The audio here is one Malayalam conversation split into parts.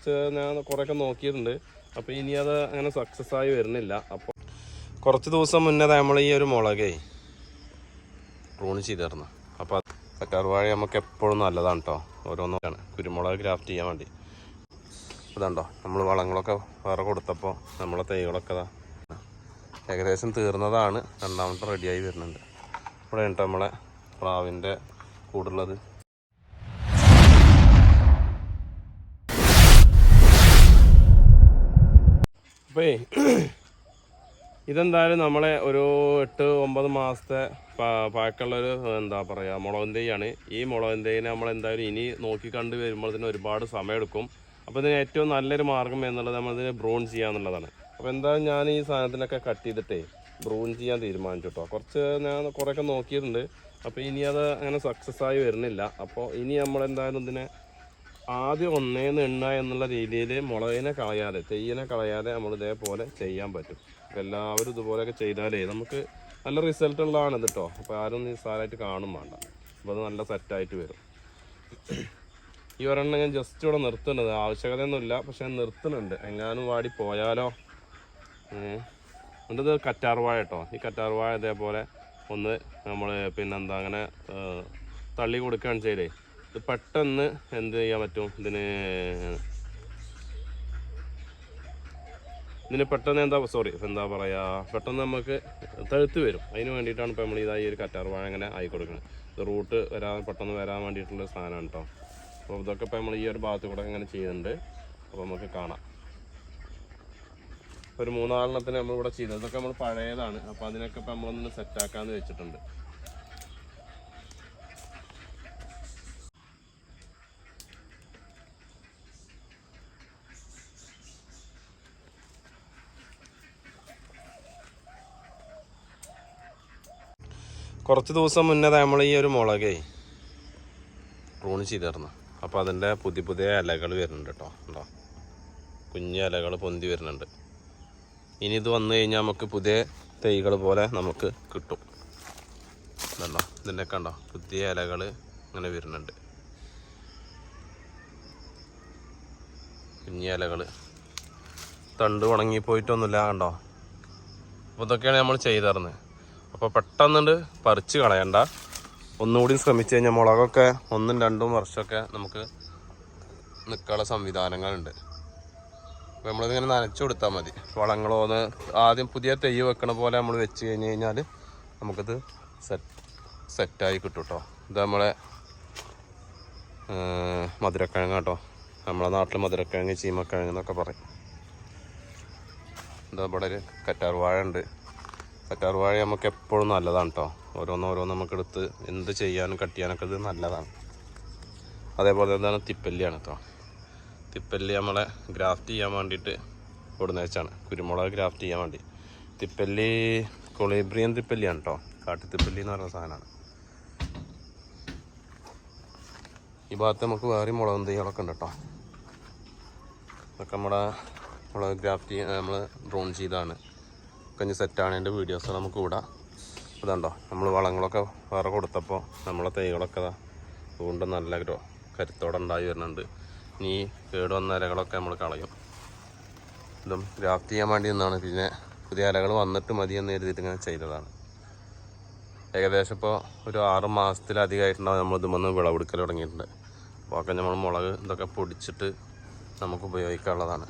കുറച്ച് ഞാൻ കുറേയൊക്കെ നോക്കിയിട്ടുണ്ട്. അപ്പോൾ ഇനി അത് അങ്ങനെ സക്സസ് ആയി വരുന്നില്ല. അപ്പോൾ കുറച്ച് ദിവസം മുന്നേ നമ്മൾ ഈ ഒരു മുളകേ റൂണ് ചെയ്തിരുന്നു. അപ്പോൾ കറുവാഴ നമുക്ക് എപ്പോഴും നല്ലതാണ് കേട്ടോ ഓരോന്നാണ് കുരുമുളക് ക്രാഫ്റ്റ് ചെയ്യാൻ വേണ്ടി. ഇതുണ്ടോ. നമ്മൾ വളങ്ങളൊക്കെ വേറെ കൊടുത്തപ്പോൾ നമ്മളെ തൈകളൊക്കെ ഏകദേശം തീർന്നതാണ്. രണ്ടാമത്തെ റെഡിയായി വരുന്നുണ്ട്. ഇവിടെ കേട്ടോ നമ്മളെ പ്രാവിന്റെ കൂടുള്ളത്. അപ്പേ ഇതെന്തായാലും നമ്മളെ ഒരു എട്ട് ഒമ്പത് മാസത്തെ പാക്കുള്ളൊരു എന്താ പറയുക മുളകും തൈയാണ് ഈ മുളകൻ തൈനെ നമ്മൾ എന്തായാലും ഇനി നോക്കി കണ്ട് വരുമ്പോഴത്തേന് ഒരുപാട് സമയമെടുക്കും. അപ്പോൾ ഇതിന് ഏറ്റവും നല്ലൊരു മാർഗം എന്നുള്ളത് നമ്മളിതിനെ ബ്രൂൺ ചെയ്യാന്നുള്ളതാണ്. അപ്പോൾ എന്തായാലും ഞാൻ ഈ സാധനത്തിനൊക്കെ കട്ട് ചെയ്തിട്ടേ ബ്രൂൺ ചെയ്യാൻ തീരുമാനിച്ചു കേട്ടോ. കുറച്ച് ഞാൻ കുറേയൊക്കെ നോക്കിയിട്ടുണ്ട്. അപ്പോൾ ഇനി അത് അങ്ങനെ സക്സസ് ആയി വരുന്നില്ല. അപ്പോൾ ഇനി നമ്മൾ എന്തായാലും ഇതിനെ ആദ്യം ഒന്നേന്ന് എണ്ണ എന്നുള്ള രീതിയിൽ മുളകിനെ കളയാതെ തെയ്യനെ കളയാതെ നമ്മൾ ഇതേപോലെ ചെയ്യാൻ പറ്റും. അപ്പോൾ എല്ലാവരും ഇതുപോലെയൊക്കെ ചെയ്താലേ നമുക്ക് നല്ല റിസൾട്ട് ഉള്ളതാണ് ഇത് കേട്ടോ അപ്പോൾ ആരും നിസ്സാരമായിട്ട് കാണും വേണ്ട. അപ്പോൾ അത് നല്ല സെറ്റായിട്ട് വരും. ഈ ഒരെണ്ണം ഞാൻ ജസ്റ്റ് ഇവിടെ നിർത്തുന്നത്. ആവശ്യകതയൊന്നുമില്ല പക്ഷെ ഞാൻ നിർത്തുന്നുണ്ട്. എങ്ങാനും വാടി പോയാലോ? എന്നിട്ട് കറ്റാർവാഴ കേട്ടോ ഈ കറ്റാർവാഴ ഇതേപോലെ ഒന്ന് നമ്മൾ പിന്നെന്താ അങ്ങനെ തള്ളി കൊടുക്കുകയാണ് ചെയ്തേ. ഇത് പെട്ടെന്ന് എന്ത് ചെയ്യാൻ പറ്റും? ഇതിന് ഇതിന് പെട്ടെന്ന് എന്താ സോറി എന്താ പറയുക പെട്ടെന്ന് നമുക്ക് തഴുത്ത് വരും. അതിന് വേണ്ടിയിട്ടാണ് ഇപ്പോൾ നമ്മൾ ഇതായി ഒരു കറ്റാർവാഴ അങ്ങനെ ആയി കൊടുക്കുന്നത് ഇത് റൂട്ട് വരാൻ പെട്ടെന്ന് വരാൻ വേണ്ടിയിട്ടുള്ള സാധനമാണ് കേട്ടോ അപ്പോൾ ഇതൊക്കെ ഇപ്പോൾ നമ്മൾ ഈ ഒരു ഭാഗത്ത് കൂടെ ഇങ്ങനെ ചെയ്യുന്നുണ്ട്. അപ്പോൾ നമുക്ക് കാണാം. ഒരു മൂന്നാലെണ്ണത്തിന് നമ്മളിവിടെ ചെയ്തത് ഇതൊക്കെ നമ്മൾ പഴയതാണ്. അപ്പോൾ അതിനൊക്കെ ഇപ്പോൾ നമ്മളൊന്ന് സെറ്റാക്കാന്ന് വെച്ചിട്ടുണ്ട്. കുറച്ച് ദിവസം മുന്നേ നമ്മൾ ഈ ഒരു മുളകേ പ്രൂൺ ചെയ്തിരുന്നു. അപ്പോൾ അതിന്റെ പുതിയ പുതിയ ഇലകൾ വരുന്നുണ്ട് കേട്ടോ. ഉണ്ടോ കുഞ്ഞ് ഇലകൾ പൊന്തി വരുന്നുണ്ട്. ഇനി ഇത് വന്നു കഴിഞ്ഞാൽ നമുക്ക് പുതിയ തൈകൾ പോലെ നമുക്ക് കിട്ടും. ഇതുണ്ടോ ഇതിന്റെ കണ്ടോ? പുതിയ ഇലകൾ ഇങ്ങനെ വരുന്നുണ്ട്. കുഞ്ഞ് ഇലകൾ തണ്ട് ഉണങ്ങിപ്പോയിട്ടൊന്നുമില്ല കണ്ടോ? അപ്പോൾ ഇതൊക്കെയാണ് നമ്മൾ ചെയ്തിരുന്നത്. അപ്പോൾ പെട്ടെന്നുണ്ട് പറിച്ച് കളയണ്ട. ഒന്നുകൂടി ശ്രമിച്ചു കഴിഞ്ഞാൽ മുളകൊക്കെ ഒന്നും രണ്ടും വർഷമൊക്കെ നമുക്ക് നിൽക്കാനുള്ള സംവിധാനങ്ങളുണ്ട്. അപ്പോൾ നമ്മളിതിങ്ങനെ നനച്ചു കൊടുത്താൽ മതി. വളങ്ങളോ ഒന്ന് ആദ്യം പുതിയ തെയ്യ് വെക്കണ പോലെ നമ്മൾ വെച്ച് കഴിഞ്ഞ് കഴിഞ്ഞാൽ നമുക്കത് സെറ്റ് സെറ്റായി കിട്ടും കേട്ടോ ഇത് നമ്മളെ മധുരക്കിഴങ്ങ് കേട്ടോ നമ്മളെ നാട്ടിൽ മധുരക്കിഴങ്ങ് ചീമക്കിഴങ്ങ് എന്നൊക്കെ പറയും. എന്താ ഇവിടെ ഒരു കറ്റാർവാഴ ഉണ്ട്. കറ്റാർവാഴ നമുക്ക് എപ്പോഴും നല്ലതാണ് കേട്ടോ ഓരോന്നോരോന്ന് നമുക്ക് എടുത്ത് എന്ത് ചെയ്യാനും കട്ട് ചെയ്യാനൊക്കെ ഇത് നല്ലതാണ്. അതേപോലെ എന്താണ്? തിപ്പല്ലിയാണ് കേട്ടോ തിപ്പല്ലി നമ്മളെ ഗ്രാഫ്റ്റ് ചെയ്യാൻ വേണ്ടിയിട്ട് കൊടുന്ന വെച്ചാണ്. കുരുമുളക് ഗ്രാഫ്റ്റ് ചെയ്യാൻ വേണ്ടി. തിപ്പല്ലി കൊളീബ്രിയൻ തിപ്പല്ലിയാണ് കേട്ടോ കാട്ടിത്തിപ്പല്ലി എന്ന് പറയുന്ന സാധനമാണ്. ഈ ഭാഗത്ത് നമുക്ക് വേറെ മുളകും തൈകളൊക്കെ ഉണ്ട് കേട്ടോ ഇതൊക്കെ നമ്മുടെ മുളക് ഗ്രാഫ്റ്റ് നമ്മൾ ഡ്രോൺ ചെയ്താണ്. കഴിഞ്ഞ് സെറ്റാണ് എന്റെ വീഡിയോസ് നമുക്ക് വിടാം ഇതുണ്ടോ നമ്മൾ വളങ്ങളൊക്കെ വേറെ കൊടുത്തപ്പോൾ നമ്മളെ തൈകളൊക്കെ അതുകൊണ്ട് നല്ല ഗ്രോ കരുത്തോടെ ഉണ്ടായി വരുന്നുണ്ട്. ഇനി കേട് വന്ന ഇലകളൊക്കെ നമ്മൾ കളയും. ഇതും ഗ്രാഫ്റ്റ് ചെയ്യാൻ വേണ്ടി നിന്നാണ്. പിന്നെ പുതിയ ഇലകൾ വന്നിട്ട് മതി എന്ന് എഴുതിയിട്ട് ഇങ്ങനെ ചെയ്തതാണ്. ഏകദേശം ഇപ്പോൾ ഒരു ആറ് മാസത്തിലധികമായിട്ടുണ്ടാവും നമ്മൾ ഇതുമെന്ന് വിളവെടുക്കൽ തുടങ്ങിയിട്ടുണ്ട്. അപ്പോൾ ഒക്കെ നമ്മൾ മുളക് ഇതൊക്കെ പൊടിച്ചിട്ട് നമുക്ക് ഉപയോഗിക്കാനുള്ളതാണ്.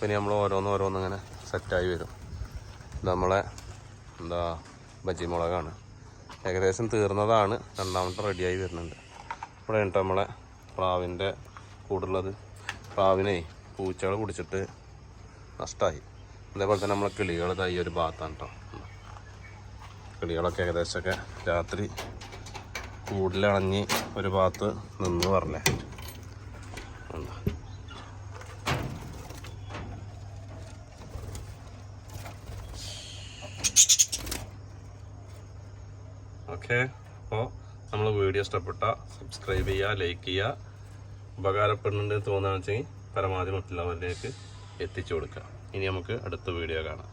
പിന്നെ നമ്മൾ ഓരോന്ന് ഓരോന്ന് ഇങ്ങനെ സെറ്റായി വരും. നമ്മളെ എന്താ ബജി മുളകാണ് ഏകദേശം തീർന്നതാണ്. രണ്ടാമത്തെ റെഡിയായി വരുന്നുണ്ട്. ഇവിടെ കഴിഞ്ഞിട്ട് നമ്മളെ പ്രാവിന്റെ കൂടുള്ളത്. പ്രാവിനെ പൂച്ചകൾ കുടിച്ചിട്ട് നഷ്ടമായി അതേപോലെ തന്നെ നമ്മളെ കിളികൾ തൈ ഒരു ഭാഗത്താണ് കേട്ടോ. കിളികളൊക്കെ ഏകദേശമൊക്കെ രാത്രി കൂടിലണഞ്ഞ് ഒരു ഭാഗത്ത് നിന്ന് പറഞ്ഞേ ഓക്കെ അപ്പോൾ നമ്മൾ വീഡിയോ ഇഷ്ടപ്പെട്ട സബ്സ്ക്രൈബ് ചെയ്യുക ലൈക്ക് ചെയ്യുക. ഉപകാരപ്പെടുന്നുണ്ട് തോന്നുകയാണെന്ന് വെച്ചെങ്കിൽ പരമാവധി മറ്റുള്ളവരിലേക്ക് എത്തിച്ചു കൊടുക്കുക. ഇനി നമുക്ക് അടുത്ത വീഡിയോ കാണാം.